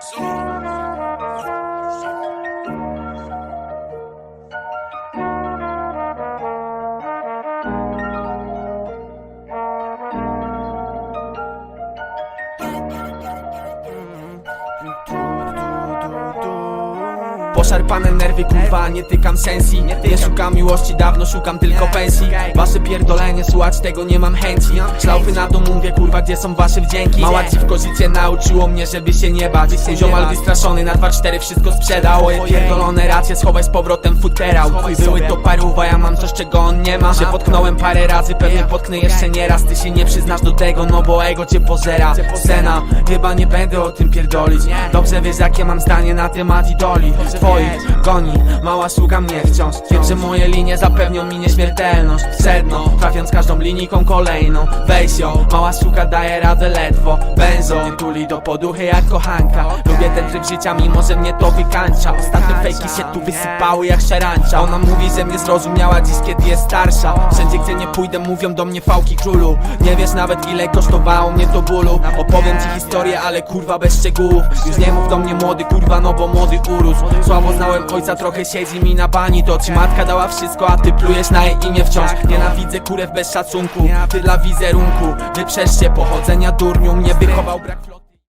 So. Mm, mm, mm, Poszarpane nerwy, kurwa, nie tykam sensji. Nie szukam miłości, dawno szukam tylko pensji. Wasze pierdolenie, słuchać tego nie mam chęci. Szlaufy na to mówię, kurwa, gdzie są wasze wdzięki? Mała dziwko, życie nauczyło mnie, żeby się nie bać. Ziomal wystraszony, na 2-4 wszystko sprzedał. Pierdolone racje, schowaj z powrotem futerał. Były to paruwa, ja mam coś, czego on nie ma. Się potknąłem parę razy, pewnie potknę jeszcze nie raz Ty się nie przyznasz do tego, no bo ego cię pozera. Scena, chyba nie będę o tym pierdolić. Dobrze wiesz, jakie mam zdanie na temat idoli Twoich goni, mała sługa mnie wciąż. Wiem, że moje linie zapewnią mi nieśmiertelność. Sedno, trafiąc każdą linijką kolejną. Weź ją, mała sługa daje radę ledwo Benzo, tuli do poduchy jak kochanka. Lubię ten tryb życia, mimo że mnie to wykańcza. Ostatnie fejki się tu wysypały jak szarancza Ona mówi, że mnie zrozumiała dziś, kiedy jest starsza. Wszędzie, gdzie nie pójdę, mówią do mnie fałki królu. Nie wiesz nawet, ile kosztowało mnie to bólu. Opowiem ci historię, ale kurwa bez szczegółów. Już nie mów do mnie młody, kurwa, no bo młody urósł. Słabo znałem ojca, trochę siedzi mi na bani. To ci matka dała wszystko, a ty plujesz na jej imię wciąż. Nienawidzę kurew bez szacunku, ty dla wizerunku. Wyprzesz się pochodzenia durniu, mnie Dawał brak floty